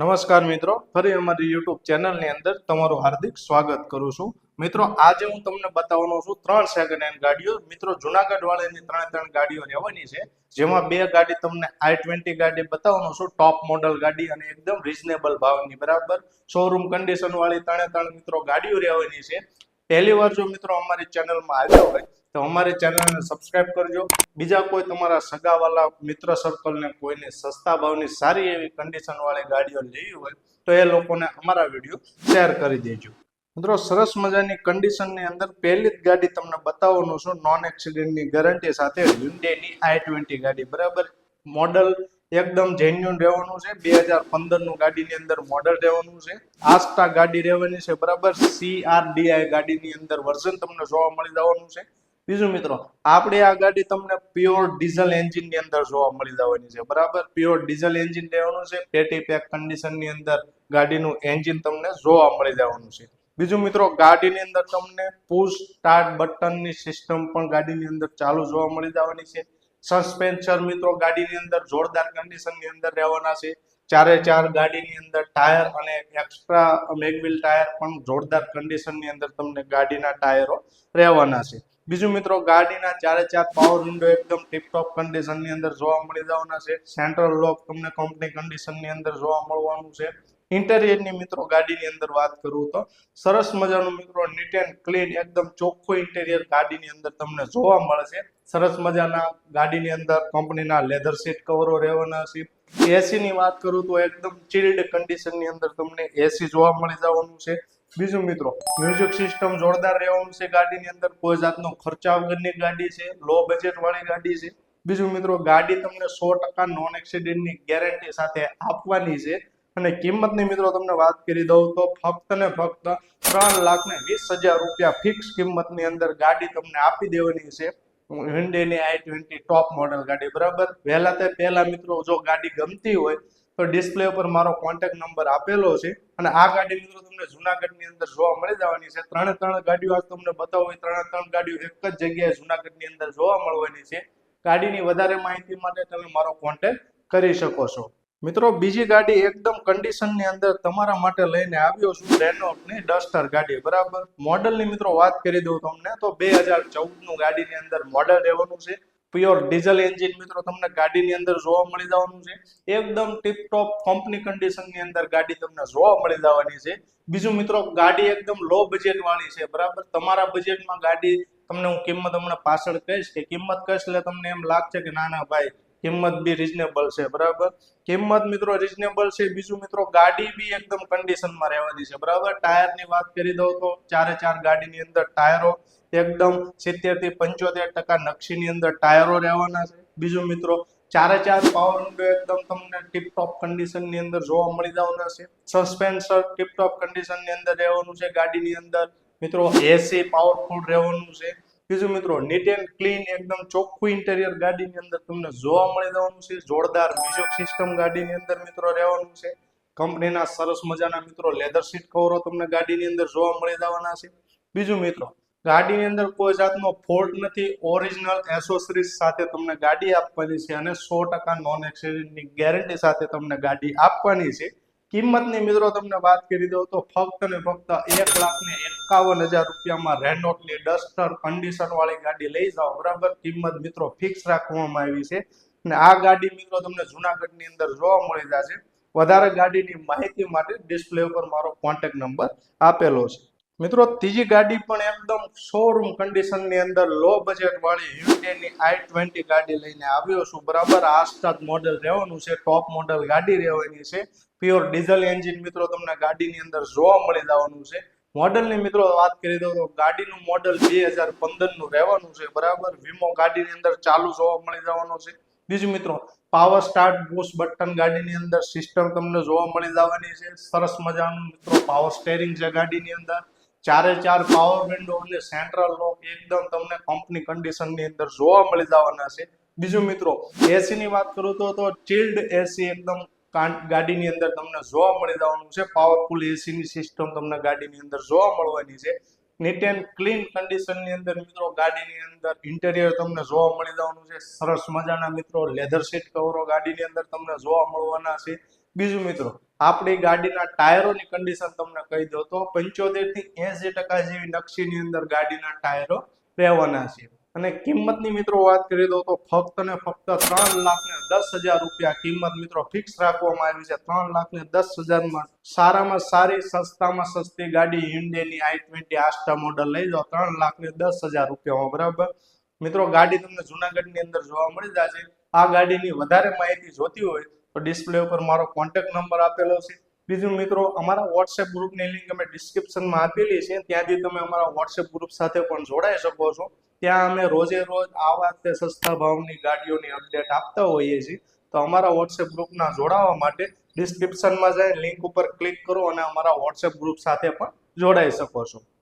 નમસ્કાર મિત્રો, ફરી અમારી યુટ્યુબ ચેનલની અંદર તમારું હાર્દિક સ્વાગત કરું છું. મિત્રો, આજે હું તમને બતાવવાનો છું ત્રણ સેકન્ડ હેન્ડ ગાડીઓ. મિત્રો જુનાગઢ વાળાની ત્રણે ત્રણ ગાડીઓ રહેવાની છે, જેમાં બે ગાડી તમને આઈ ટ્વેન્ટી ગાડી બતાવવાનો છું. ટોપ મોડલ ગાડી અને એકદમ રિઝનેબલ ભાવની બરાબર. શોરૂમ કન્ડિશન વાળી ત્રણે ત્રણ મિત્રો ગાડીઓ રહેવાની છે. પહેલી વાર જો મિત્રો અમારી ચેનલમાં આવ્યો હોય, તો અમારી ચેનલને સબસ્ક્રાઇબ કરજો. બીજા કોઈ તમારા સગાવાલા મિત્ર સર્કલને કોઈને સસ્તા ભાવની સારી એવી કન્ડિશન વાળી ગાડીઓ લેવી હોય, તો એ લોકોને અમારા વીડિયો શેર કરી દેજો. મિત્રો, સરસ મજાની કન્ડિશનની અંદર પહેલી જ ગાડી તમને બતાવવાનું છું નોન એક્સિડન્ટની ગેરંટી સાથે હ્યુન્ડેની આઈ ટ્વેન્ટી ગાડી. બરાબર? મોડલ એકદમ જેન્યુન રહેવાનું છે. બે હજાર પંદરનું ગાડીની અંદર મોડલ રહેવાનું છે. આસ્ટા ગાડી રહેવાની છે, બરાબર? સીઆરડીઆઈ ગાડીની અંદર વર્ઝન તમને જોવા મળી જવાનું છે. બીજું મિત્રો, આપણે આ ગાડી તમને પ્યોર ડીઝલ એન્જિનની અંદર જોવા મળી જવાની છે, બરાબર? પ્યોર ડીઝલ એન્જિન રહેવાનું છે. પેટી પેક કન્ડિશનની અંદર ગાડીનું એન્જિન તમને જોવા મળી જવાનું છે. બીજું મિત્રો, ગાડીની અંદર તમને પુશ સ્ટાર્ટ બટનની સિસ્ટમ પણ ગાડીની અંદર ચાલુ જોવા મળી જવાની છે. સસ્પેન્સર મિત્રો, ગાડીની અંદર જોરદાર કન્ડિશનની અંદર રહેવાના છે. ચારે ચાર ગાડીની અંદર ટાયર અને એક્સ્ટ્રા મેગવિલ ટાયર પણ જોરદાર કન્ડિશનની અંદર તમને ગાડીના ટાયરો રહેવાના છે. બીજું મિત્રો, ગાડીના ચારે ચાર પાવર વિન્ડો એકદમ ટીપટોપ કન્ડિશનની અંદર જોવા મળી જવાના છે. સેન્ટ્રલ લોક તમને કંપની કન્ડિશનની અંદર જોવા મળવાનું છે. ઇન્ટેરિયરની મિત્રો ગાડીની અંદર વાત કરું તો, સરસ મજાનું મિત્રો નીટ એન્ડ ક્લીન એકદમ ચોખ્ખું ઇન્ટેરિયર ગાડીની અંદર તમને જોવા મળશે. સરસ મજાના ગાડીની અંદર કંપનીના લેધર સીટ કવરો રહેવાના છે. એસી ની વાત કરું તો એકદમ ચિલ્ડ કન્ડિશનની અંદર તમને એસી જોવા મળી જવાનું છે. બીજું મિત્રો મ્યુઝિક સિસ્ટમ જોરદાર રહેવાનું છે ગાડીની અંદર. કોઈ જાતનો ખર્ચા વગરની ગાડી છે લો બજેટ વાળી ગાડી છે. બીજું મિત્રો, ગાડી તમને સો ટકા નોન એક્સિડન્ટની ગેરંટી સાથે આપવાની છે. અને કિંમતની મિત્રો તમને વાત કરી દઉં તો ફક્ત ને ફક્ત ત્રણ લાખ ને વીસ હજાર રૂપિયા ફિક્સ કિંમતની અંદર ગાડી તમને આપી દેવાની છે. હિન્ડેની આઈ ટ્વેન્ટી ટોપ મોડલ ગાડી, બરાબર? વહેલા તે પહેલા મિત્રો જો ગાડી ગમતી હોય તો ડિસ્પ્લે ઉપર મારો કોન્ટેક્ટ નંબર આપેલો છે અને આ ગાડી મિત્રો તમને જુનાગઢની અંદર જોવા મળી જવાની છે. ત્રણે ત્રણ ગાડીઓ આજ તમને બતાવો હોય ત્રણે ત્રણ ગાડીઓ એક જ જગ્યાએ જુનાગઢની અંદર જોવા મળવાની છે. ગાડીની વધારે માહિતી માટે તમે મારો કોન્ટેક્ટ કરી શકો છો. મિત્રો, બીજી ગાડી એકદમ કન્ડિશનની અંદર તમારા માટે લઈને આવ્યો છું રેનોટની ડસ્ટર ગાડી, બરાબર? મોડલની મિત્રો વાત કરી દઉં તમને તો બે હજાર ચૌદનું ગાડીની અંદર મોડલ રહેવાનું છે. પ્યોર ડીઝલ એન્જિન મિત્રો, તમને ગાડીની અંદર જોવા મળી જવાનું છે. એકદમ ટીપટોપ કંપની કન્ડિશનની અંદર ગાડી તમને જોવા મળી જવાની છે. બીજું મિત્રો, ગાડી એકદમ લો બજેટ વાળી છે, બરાબર? તમારા બજેટમાં ગાડી તમને હું કિંમત હમણાં પાછળ કહીશ કે કિંમત કહીશ એટલે તમને એમ લાગશે કે ના ના ભાઈ કિંમત બી રિઝનેબલ છે, બરાબર? કિંમત મિત્રો રિઝનેબલ છે, બીજું મિત્રો ગાડી બી એકદમ કન્ડિશનમાં રહેવાની છે, બરાબર? ટાયરની વાત કરી દઉં તો ચારે ચાર ગાડીની અંદર ટાયરો એકદમ સિત્તેરથી પંચોતેર ટકા નકશીની અંદર ટાયરો રહેવાના છે. બીજું મિત્રો ચારે ચાર પાવર વિન્ડો એકદમ તમને ટીપટોપ કન્ડિશનની અંદર જોવા મળી જવાના છે. સસ્પેન્સર ટીપટોપ કન્ડિશનની અંદર રહેવાનું છે ગાડીની અંદર. મિત્રો એસી પાવરફુલ રહેવાનું છે. બીજું મિત્રો નીટ એન્ડ ક્લીન એકદમ ચોખ્ખું ઇન્ટેરિયર ગાડીની અંદર તમને જોવા મળી જવાનું છે. જોરદાર મ્યુઝિક સિસ્ટમ ગાડીની અંદર મિત્રો રહેવાનું છે. કંપનીના સરસ મજાના મિત્રો લેધર સીટ કવરો તમને ગાડીની અંદર જોવા મળી જવાના છે. બીજું મિત્રો, ગાડીની અંદર કોઈ જાતનો ફોલ્ટ નથી. ઓરિજિનલ એસોસરીઝ સાથે તમને ગાડી આપવાની છે અને સો ટકા નોન એક્સિડન્ટની ગેરંટી સાથે તમને ગાડી આપવાની છે. કિંમતની મિત્રો તમને વાત કરી દઉં તો ફક્ત ને ફક્ત એક લાખ ને એકાવન હજાર રૂપિયામાં રેનોટની ડસ્ટર કન્ડિશન વાળી ગાડી લઈ જાઓ. બરાબર? કિંમત મિત્રો ફિક્સ રાખવામાં આવી છે. અને આ ગાડી મિત્રો તમને જુનાગઢની અંદર જોવા મળી જશે. વધારે ગાડીની માહિતી માટે ડિસ્પ્લે ઉપર મારો કોન્ટેક્ટ નંબર આપેલો છે. મિત્રો, ત્રીજી ગાડી પણ એકદમ શોરૂમ કન્ડિશનની અંદર લો બજેટ વાળી હ્યુન્ડેની આઈ ટ્વેન્ટી ગાડી લઈને આવ્યો છું. બરાબર, આ સ્ટાર્ટ મોડેલ રહેવાનું છે ટોપ મોડેલ ગાડી રહેવાની છે. પ્યોર ડીઝલ એન્જિન મિત્રો, તમને ગાડીની અંદર જોવા મળી જવાનું છે. મોડલની મિત્રો વાત કરી દઉં તો ગાડીનું મોડલ બે હજાર પંદરનું રહેવાનું છે. બરાબર વીમો ગાડીની અંદર ચાલુ જોવા મળી જવાનો છે. બીજું મિત્રો પાવર સ્ટાર્ટ બુશ બટન ગાડીની અંદર સિસ્ટમ તમને જોવા મળી જવાની છે. સરસ મજાનું મિત્રો પાવર સ્ટેરિંગ છે ગાડીની અંદર. ચારે ચાર પાવર વિન્ડો અને સેન્ટ્રલ લોક એકદમ તમને કંપની કન્ડિશનની અંદર જોવા મળી જવાના છે. બીજું મિત્રો એસી ની વાત કરું તો તો ચિલ્ડ એસી એકદમ ગાડીની અંદર તમને જોવા મળી જવાનું છે. પાવરફુલ એસી ની સિસ્ટમ તમને ગાડીની અંદર જોવા મળવાની છે. નીટ એન્ડ ક્લીન કન્ડિશનની અંદર મિત્રો, ગાડીની અંદર ઇન્ટેરિયર તમને જોવા મળી જવાનું છે. સરસ મજાના મિત્રો લેધર સીટ કવરો ગાડીની અંદર તમને જોવા મળવાના છે. બીજું મિત્રો, આપણી ગાડીના ટાયરોની કન્ડિશન તમને કહી દો તો પંચોતેરથી એસી ટકા જેવી નકશીની અંદર ગાડીના ટાયરો રહેવાના છે. અને કિંમતની મિત્રો વાત કરી દો તો ફક્ત ને ફક્ત ત્રણ લાખ ને દસ હજાર રૂપિયા કિંમત મિત્રો ફિક્સ રાખવામાં આવી છે. ત્રણ લાખ ને દસ હજારમાં સારામાં સારી, સસ્તામાં સસ્તી ગાડી હિન્ડેની આઈ ટ્વેન્ટી આસ્ટા મોડલ લઈ જાઓ. ત્રણ લાખ ને દસ હજાર રૂપિયામાં, બરાબર? મિત્રો, ગાડી તમને જુનાગઢની અંદર જોવા મળી જશે. આ ગાડીની વધારે માહિતી જોતી હોય તો ડિસ્પ્લે ઉપર મારો કોન્ટેક્ટ નંબર આપેલો છે. બીજું મિત્રો, અમારા વોટ્સએપ ગ્રુપની લિંક અમે ડિસ્ક્રિપ્શનમાં આપેલી છે. ત્યાંથી તમે અમારા વોટ્સએપ ગ્રુપ સાથે પણ જોડાઈ શકો છો. ત્યાં અમે રોજે રોજ આવા તે સસ્તા ભાવની ગાડીઓની અપડેટ આપતા હોઈએ છીએ. તો અમારા વોટ્સએપ ગ્રુપના જોડાવા માટે ડિસ્ક્રિપ્શનમાં જઈ લિંક ઉપર ક્લિક કરો અને અમારા વોટ્સએપ ગ્રુપ સાથે પણ જોડાઈ શકો છો.